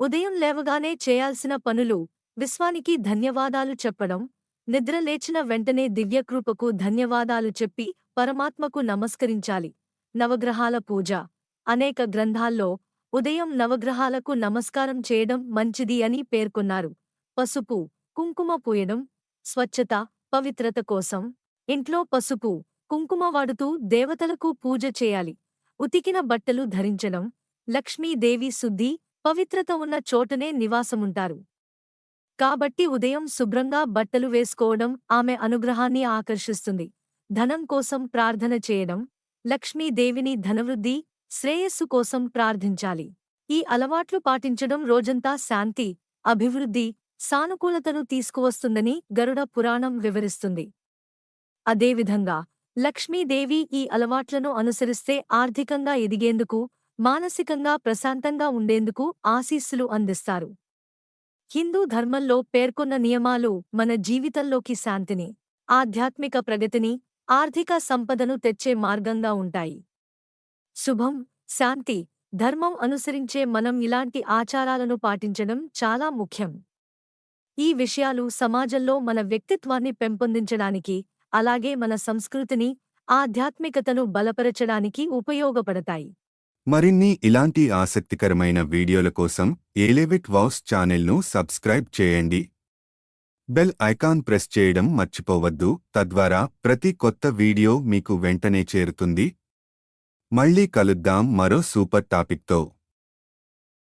ఉదయం లేవగానే చేయాల్సిన పనులు. విశ్వానికి ధన్యవాదాలు చెప్పడం. నిద్ర లేచిన వెంటనే దివ్యకృపకు ధన్యవాదాలు చెప్పి పరమాత్మకు నమస్కరించాలి. నవగ్రహాల పూజ. అనేక గ్రంథాల్లో ఉదయం నవగ్రహాలకు నమస్కారం చేయడం మంచిది అని పేర్కొన్నారు. పసుపు కుంకుమ పూయడం. స్వచ్ఛత పవిత్రత కోసం. ఇంట్లో పసుపు కుంకుమ వాడుతూ దేవతలకు పూజ చేయాలి. ఉతికిన బట్టలు ధరించడం. లక్ష్మీదేవి శుద్ధి పవిత్రత ఉన్న చోటనే నివాసముంటారు. కాబట్టి ఉదయం శుభ్రంగా బట్టలు వేసుకోవడం ఆమె అనుగ్రహాన్ని ఆకర్షిస్తుంది. ధనం కోసం ప్రార్థన చేయడం లక్ష్మీదేవిని ధనవృద్ధి శ్రేయస్సు కోసం ప్రార్థించాలి. ఈ అలవాట్లు పాటించడం రోజంతా శాంతి అభివృద్ధి సానుకూలతను తీసుకువస్తుందని గరుడ పురాణం వివరిస్తుంది. అదేవిధంగా లక్ష్మీదేవి ఈ అలవాట్లను అనుసరిస్తే ఆర్థికంగా ఎదిగేందుకు మానసికంగా ప్రశాంతంగా ఉండేందుకు ఆశీస్సులు అందిస్తారు. హిందూ ధర్మంలో పేర్కొన్న నియమాలు మన జీవితంలోకి శాంతిని ఆధ్యాత్మిక ప్రగతిని ఆర్థిక సంపదను తెచ్చే మార్గంగా ఉంటాయి. శుభం శాంతి ధర్మం అనుసరించే మనం ఇలాంటి ఆచారాలను పాటించడం చాలా ముఖ్యం. ఈ విషయాలు సమాజంలో మన వ్యక్తిత్వాన్ని పెంపొందించడానికి అలాగే మన సంస్కృతిని ఆధ్యాత్మికతను బలపరచడానికి ఉపయోగపడతాయి. మరిన్ని ఇలాంటి ఆసక్తికరమైన వీడియోల కోసం ఏలేవిట్ వాస్ ఛానల్ను సబ్స్క్రైబ్ చేయండి. బెల్ ఐకాన్ ప్రెస్ చేయడం మర్చిపోవద్దు. తద్వారా ప్రతి కొత్త వీడియో మీకు వెంటనే చేరుతుంది. మళ్ళీ కలుద్దాం మరో సూపర్ టాపిక్తో.